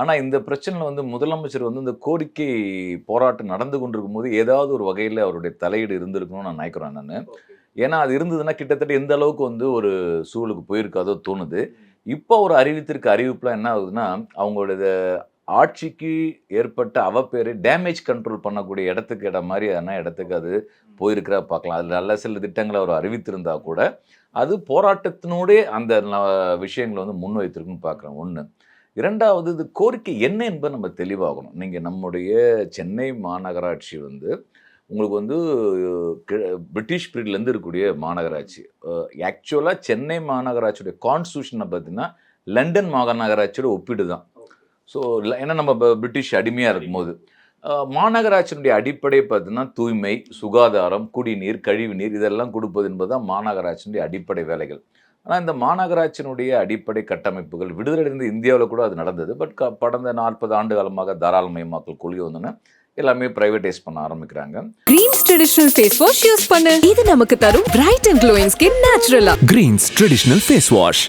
ஆனால் இந்த பிரச்சனையில் வந்து முதலமைச்சர் வந்து இந்த கோரிக்கை போராட்டம் நடந்து கொண்டிருக்கும் போது ஏதாவது ஒரு வகையில் அவருடைய தலையீடு இருந்திருக்கணும்னு நான் நினைக்கிறேன் நான். ஏன்னா அது இருந்ததுன்னா கிட்டத்தட்ட எந்த அளவுக்கு வந்து ஒரு சூழலுக்கு போயிருக்காதோ தோணுது. இப்போ ஒரு அறிவித்திருக்க அறிவிப்புலாம் என்ன ஆகுதுன்னா அவங்களோட ஆட்சிக்கு ஏற்பட்ட அவப்பேரை டேமேஜ் கண்ட்ரோல் பண்ணக்கூடிய இடத்துக்கு இடம் மாதிரியான இடத்துக்கு அது போயிருக்கிறா பார்க்கலாம். அதில் நல்ல சில திட்டங்களை அவர் அறிவித்திருந்தா கூட அது போராட்டத்தினோடே அந்த விஷயங்களை வந்து முன்வைத்திருக்குன்னு பார்க்குறேன். ஒன்று இரண்டாவது இது கோரிக்கை என்ன என்பது நம்ம தெளிவாகணும். நீங்கள் நம்முடைய சென்னை மாநகராட்சி வந்து உங்களுக்கு வந்து பிரிட்டிஷ் பீரியட்லேருந்து இருக்கக்கூடிய மாநகராட்சி. ஆக்சுவலாக சென்னை மாநகராட்சியுடைய கான்ஸ்டியூஷனை பார்த்தீங்கன்னா லண்டன் மாநகராட்சியோட ஒப்பீடு தான் ஸோ ஏன்னா நம்ம பிரிட்டிஷ் அடிமையாக இருக்கும்போது. மாநகராட்சியினுடைய அடிப்படை பார்த்தீங்கன்னா தூய்மை சுகாதாரம் குடிநீர் கழிவுநீர் இதெல்லாம் கொடுப்பது என்பது தான் மாநகராட்சியினுடைய அடிப்படை வேலைகள். ஆனால் இந்த மாநகராட்சியினுடைய அடிப்படை கட்டமைப்புகள் விடுதலையடைந்த இந்தியாவில் கூட அது நடந்தது. பட் க கடந்த நாற்பது ஆண்டு காலமாக தாராளமயமாக்கல் கொள்கை வந்தோன்னே எல்லாமே ப்ரைவேட்டைஸ் பண்ண ஆரம்பிக்கிறாங்க. Greens traditional face wash use பண்ணு. இது நமக்கு தரும் பிரைட் அண்ட் க்ளோயிங் ஸ்கின் நேச்சுரலா Greens Traditional Face Wash.